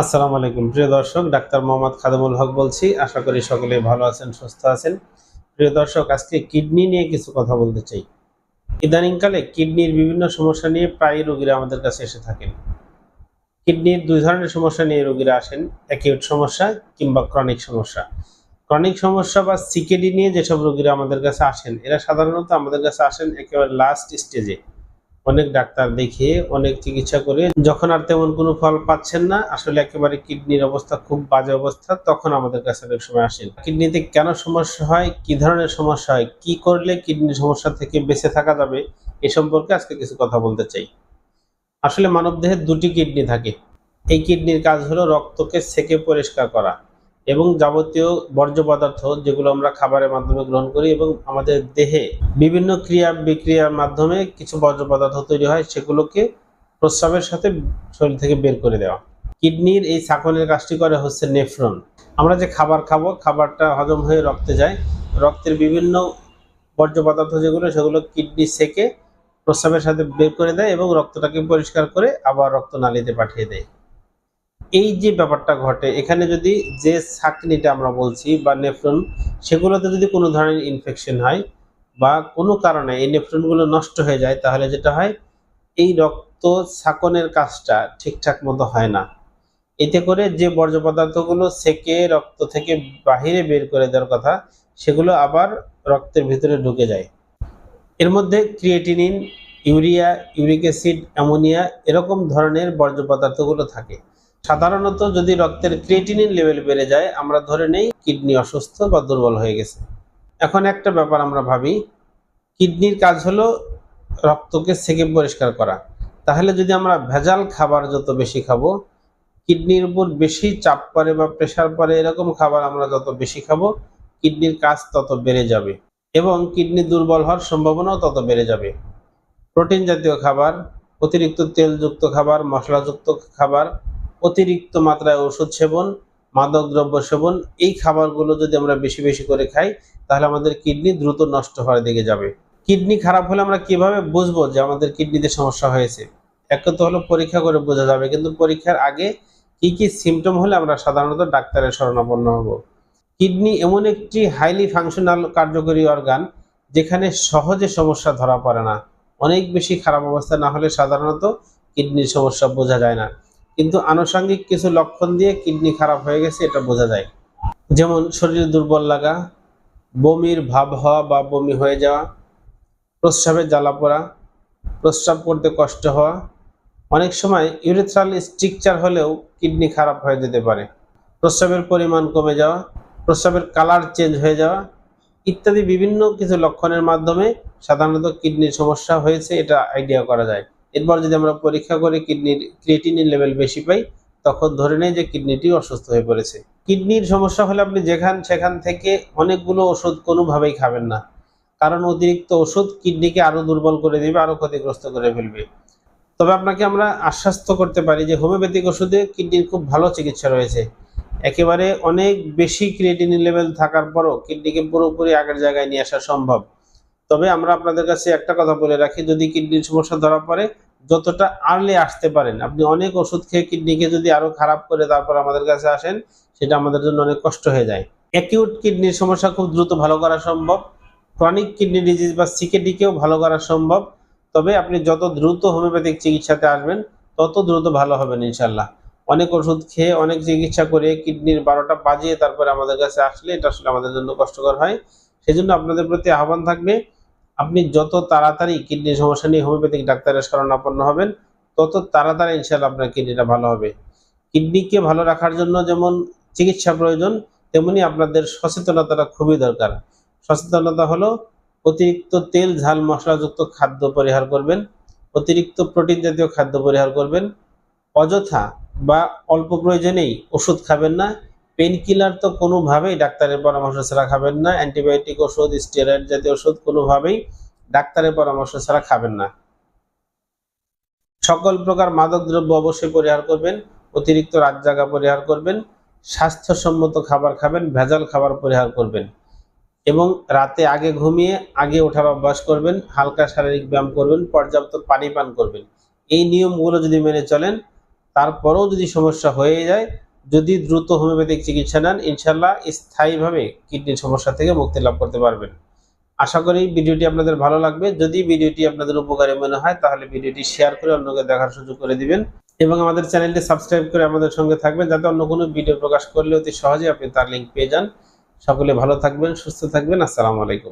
আসসালামু আলাইকুম। প্রিয় দর্শক, ডাক্তার মোহাম্মদ খাদমুল হক বলছি। আশা করি সকলে ভালো আছেন, সুস্থ আছেন। প্রিয় দর্শক, আজকে কিডনি নিয়ে কিছু কথা বলতে চাই। ইদানিংকালে কিডনির বিভিন্ন সমস্যা নিয়ে প্রায় রোগীরা আমাদের কাছে এসে থাকেন। কিডনির দুই ধরনের সমস্যা নিয়ে রোগীরা আসেন। অ্যাকিউট সমস্যা কিংবা ক্রনিক সমস্যা। ক্রনিক সমস্যা বা সিকেডি নিয়ে যেসব রোগীরা আমাদের কাছে আসেন, এরা সাধারণত আমাদের কাছে আসেন একেবারে লাস্ট স্টেজে। অনেক ডাক্তার দেখিয়ে, অনেক চিকিৎসা করে, যখন আর তেমন কোনো ফল পাচ্ছেন না, আসলে একেবারে কিডনির অবস্থা খুব বাজে অবস্থা, তখন আমাদের কাছে অনেক সময় আসেন কিডনিতে কেন সমস্যা হয়, কি ধরনের সমস্যা হয়, কি করলে কিডনির সমস্যা থেকে বেঁচে থাকা যাবে, এ সম্পর্কে আজকে কিছু কথা বলতে চাই। আসলে মানবদেহে দুটি কিডনি থাকে। এই কিডনির কাজ হলো রক্তকে সেকে পরিষ্কার করা। এবং যাবতীয় বর্জ্য পদার্থ যেগুলো আমরা খাবারের মাধ্যমে গ্রহণ করি এবং আমাদের দেহে বিভিন্ন ক্রিয়া বিক্রিয়ার মাধ্যমে কিছু বর্জ্য পদার্থ তৈরি হয়, সেগুলোকে প্রস্রাবের সাথে শরীর থেকে বের করে দেওয়া। কিডনির এই ছাকনের কাজটি করে হচ্ছে নেফ্রন। আমরা যে খাবার খাব, খাবারটা হজম হয়ে রক্তে যায়। রক্তের বিভিন্ন বর্জ্য পদার্থ যেগুলো, সেগুলো কিডনি সেকে প্রস্রাবের সাথে বের করে দেয় এবং রক্তটাকে পরিষ্কার করে আবার রক্তনালীতে পাঠিয়ে দেয়। এই যে ব্যাপারটা ঘটে, এখানে যদি যে ছাকনিটা আমরা বলছি বা নেফ্রন, সেগুলোতে যদি কোনো ধরনের ইনফেকশন হয় বা কোনো কারণে এই নেফ্রনগুলো নষ্ট হয়ে যায়, তাহলে যেটা হয়, এই রক্ত ছাকনের কাজটা ঠিকঠাক মতো হয় না। এতে করে যে বর্জ্য পদার্থগুলো সেকে রক্ত থেকে বাহিরে বের করে দেওয়ার কথা, সেগুলো আবার রক্তের ভিতরে ঢুকে যায়। এর মধ্যে creatinine urea uric acid ammonia এরকম ধরনের বর্জ্য পদার্থগুলো থাকে। সাধারণত যদি রক্তের ক্রিয়েটিনিন লেভেল বেড়ে যায়, আমরা ধরে নেই কিডনি অসুস্থ বা দুর্বল হয়ে গেছে। এখন একটা ব্যাপার আমরা ভাবি কিডনির কাজ হলো রক্তকে সেকে পরিষ্কার করা। তাহলে যদি আমরা ভেজাল খাবার যত বেশি খাব কিডনির উপর বেশি চাপ পড়ে বা প্রেশার পড়ে এরকম খাবার আমরা যত বেশি খাব কিডনির কাজ তত বেড়ে যাবে এবং কিডনি দুর্বল হওয়ার সম্ভাবনাও তত বেড়ে যাবে। প্রোটিন জাতীয় খাবার, অতিরিক্ত তেলযুক্ত খাবার, মশলাযুক্ত খাবার অতিরিক্ত মাত্রায় ওষুধ সেবন মাদক দ্রব্য সেবন, এই খাবারগুলো যদি আমরা বেশি বেশি করে খাই, তাহলে আমাদের কিডনি দ্রুত নষ্ট হওয়ার দিকে যাবে। কিডনি খারাপ হলে আমরা কীভাবে বুঝব যে আমাদের কিডনিতে সমস্যা হয়েছে? এক তো হলো পরীক্ষা করে বোঝা যাবে, কিন্তু পরীক্ষার আগে কি কি সিমটম হলে আমরা সাধারণত ডাক্তারের শরণাপন্ন হব। কিডনি এমন একটি হাইলি ফাংশনাল কার্যকরী অর্গান যেখানে সহজে সমস্যা ধরা পড়ে না। অনেক বেশি খারাপ অবস্থা না হলে সাধারণত কিডনির সমস্যা বোঝা যায় না। কিন্তু আনুষঙ্গিক কিছু লক্ষণ দিয়ে কিডনি খারাপ হয়ে গেছে, এটা বোঝা যায়। যেমন শরীর দুর্বল লাগা, বমির ভাব হওয়া বা বমি হয়ে যাওয়া, প্রস্রাবে জ্বালা পড়া, প্রস্রাব করতে কষ্ট হওয়া, অনেক সময় ইউরেথ্রাল স্ট্রিকচার হলেও কিডনি খারাপ হয়ে যেতে পারে। প্রস্রাবের পরিমাণ কমে যাওয়া, প্রস্রাবের কালার চেঞ্জ হয়ে যাওয়া, ইত্যাদি বিভিন্ন কিছু লক্ষণের মাধ্যমে সাধারণত কিডনির সমস্যা হয়েছে, এটা আইডিয়া করা যায়। এরপর যদি আমরা পরীক্ষা করে কিডনির ক্রিয়েটিনিন লেভেল বেশি পাই, তখন ধরে নেই যে কিডনিটি অসুস্থ হয়ে পড়েছে। কিডনির সমস্যা হলে আপনি যেখান সেখান থেকে অনেকগুলো ওষুধ কোনোভাবেই খাবেন না। কারণ অতিরিক্ত ওষুধ কিডনিকে আরও দুর্বল করে দেবে আরও ক্ষতিগ্রস্ত করে ফেলবে। তবে আপনাকে আমরা আশ্বস্ত করতে পারি যে হোমিওপ্যাথিক ওষুধে কিডনির খুব ভালো চিকিৎসা রয়েছে। একেবারে অনেক বেশি ক্রিয়েটিনিন লেভেল থাকার পরও কিডনিকে পুরোপুরি আগের জায়গায় নিয়ে আসা সম্ভব। তবে আমরা আপনাদের কাছে একটা কথা বলে রাখি, যদি কিডনির সমস্যা ধরা পড়ে, যতটা আর্লি আসতে পারেন, আপনি অনেক ওষুধ খেয়ে কিডনিকে যদি আরও খারাপ করে তারপর আমাদের কাছে আসেন, সেটা আমাদের জন্য অনেক কষ্ট হয়ে যায়। অ্যাকিউট কিডনির সমস্যা খুব দ্রুত ভালো করা সম্ভব ক্রনিক কিডনি ডিজিজ বা সিকেডিকেও ভালো করা সম্ভব, তবে আপনি যত দ্রুত হোমিওপ্যাথিক চিকিৎসাতে আসবেন, তত দ্রুত ভালো হবেন ইনশাল্লাহ অনেক ওষুধ খেয়ে অনেক চিকিৎসা করে কিডনির বারোটা বাজিয়ে তারপরে আমাদের কাছে আসলে এটা আসলে আমাদের জন্য কষ্টকর হয়। সেজন্য আপনাদের প্রতি আহ্বান থাকবে আপনি যত তাড়াতাড়ি কিডনির সমস্যা নিয়ে হোমিওপ্যাথিক ডাক্তারের শরণাপন্ন হবেন, তত তাড়াতাড়ি ইনশাল্লাহ আপনার কিডনিটা ভালো হবে। কিডনিকে ভালো রাখার জন্য যেমন চিকিৎসা প্রয়োজন, তেমনি আপনাদের সচেতনতাটা খুবই দরকার। সচেতনতা হলো অতিরিক্ত তেল, ঝাল, মশলাযুক্ত খাদ্য পরিহার করবেন, অতিরিক্ত প্রোটিন জাতীয় খাদ্য পরিহার করবেন, অযথা বা অল্প প্রয়োজনেই ওষুধ খাবেন না পেন কিলার তো কোনোভাবেই ডাক্তারের পরামর্শ ছাড়া খাবেন না। অ্যান্টিবায়োটিক ওষুধ স্টেরয়েড জাতীয় ওষুধ কোনোভাবেই ডাক্তারের পরামর্শ ছাড়া খাবেন না। সকল প্রকার মাদক দ্রব্য অবশ্যই পরিহার করবেন, অতিরিক্ত রাত জাগা পরিহার করবেন, স্বাস্থ্যসম্মত খাবার খাবেন, ভেজাল খাবার পরিহার করবেন এবং রাতে আগে ঘুমিয়ে আগে ওঠার অভ্যাস করবেন, হালকা শারীরিক ব্যায়াম করবেন, পর্যাপ্ত পানি পান করবেন। এই নিয়মগুলো যদি মেনে চলেন, তারপরেও যদি সমস্যা হয়ে যায় যদি দ্রুত হোমিওপ্যাথিক চিকিৎসা নেন ইনশাল্লাহ স্থায়ীভাবে কিডনির সমস্যা থেকে মুক্তি লাভ করতে পারবেন। আশা করি ভিডিওটি আপনাদের ভালো লাগবে। যদি ভিডিওটি আপনাদের উপকারী মনে হয়, তাহলে ভিডিওটি শেয়ার করে অন্যকে দেখার সুযোগ করে দিবেন এবং আমাদের চ্যানেলটি সাবস্ক্রাইব করে আমাদের সঙ্গে থাকবেন যাতে অন্য কোনো ভিডিও প্রকাশ করলে অতি সহজে আপনি তার লিঙ্ক পেয়ে যান। সকলে ভালো থাকবেন, সুস্থ থাকবেন। আসসালামু আলাইকুম।